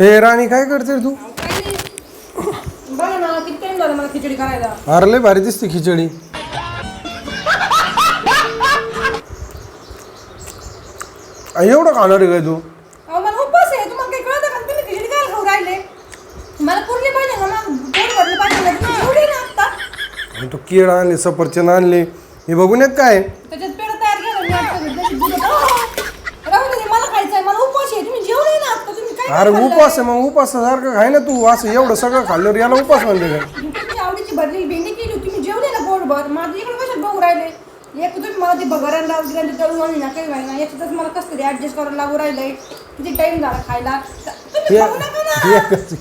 हे राणी काय करते रे तू? काही नाही. बघा ना किती टाइम झाला मला खिचडी करायला. अरे लय भारी दिसते खिचडी. एवढं खाणार आहे काय तू? अहो मला उपवास आहे. तुम्हाला काही कळतं का? तुम्ही खिचडी काय खाऊ राहिले? मला पुरली पाहिजे ना मग पोट भरलं पाहिजे ना. तुम्ही जेवढी ना आता. आणि तू केळ आणले सफरचंद आणले. हे बघून एक काय? त्याच्यात पेढा तयार केला मी आता. जशी दूध होतं. राहू दे मला खायचं आहे मला उपवास आहे तुम्ही जेवढे ना आता तुम्ही काय अरे? उपास आहे मग उपासासारखं खाय ना तू. असं एवढं सगळं खाल्ल्यावर याला उपास म्हणते काय तुमची आवडीची भरलेली भेंडी केली होती तुम्ही जेवले ना पोटभर? माझं इकडे कशात बघू राहिले. एक तुम्ही मला ते लावून दिला ते तळून आणि ना काही ना याच्यातच मला कसं तरी ऍडजस्ट करायला लागू राहिलंय. किती टाइम झाला खायला? तर तुम्ही खाऊ नका ना. एकच.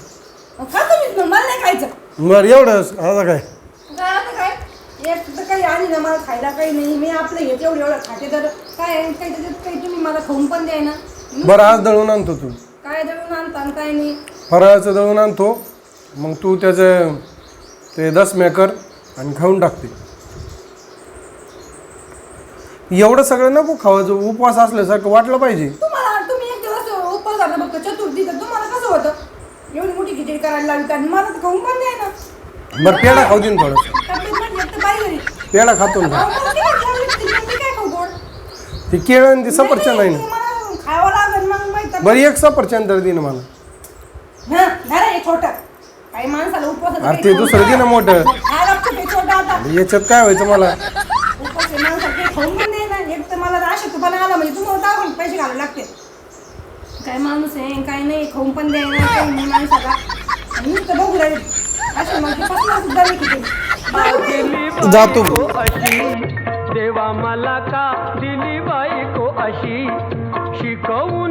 खा तुम्हीच मग मला नाही खायचं. बरं एवढंच आता काय? काय आता काय? एक तर काही आणि ना मला खायला काही नाही. मी आपलं हे तेवढं एवढं खाते तर. काय आहे, काही त्याच्यात काही तुम्ही मला खाऊन पण द्याय ना बरं आज दळून आणतो तू. फराळाचं दळून आणतो. मग तू त्याचं ते दस मेकर आणि खाऊन टाकते. एवढं सगळं नको खावायचं उपवास असल्यासारखं वाटलं पाहिजे. तुम्हाला तुम्ही एक दिवस उपवास झाला बघ चतुर्थी तर तुम्हाला कसं होतं? एवढी मोठी खिचडी करायला लागली आणि मला तर खाऊन पण द्याय ना बरं पेढा खाऊ दे ना थोडंसं. तब्येत एक तर बाई घरी. पेढा खातो ना. अहो, मला किती खाऊ लागते, मी काय खाऊ गोड? ते केळ आणि ते सफरचंद आहे ना. नाही, मला खावं लागेल मग माहीत बरं एक सफरचंद तर दे ना मला. हा धरा हे छोटं. काही माणसाला उपवासाचं अरे ते दुसरं दे ना मोठं. ते छोटं आता. याच्यात काय व्हायचं मला? उपवास आहे, माणसाला काही खाऊन पण दे ना. एक तर मला आला म्हणजे तुम्हाला दाखवून पैसे घालावे लागते काय माणूस आहे काय नाही खाऊन पण द्याय ना काही नाही माणसाला. आणि नुसतं बघू राहिले. असं मग ते पसला सुद्धा नाही किती जातो अशी देवा मला का दिली बायको अशी? शिकवू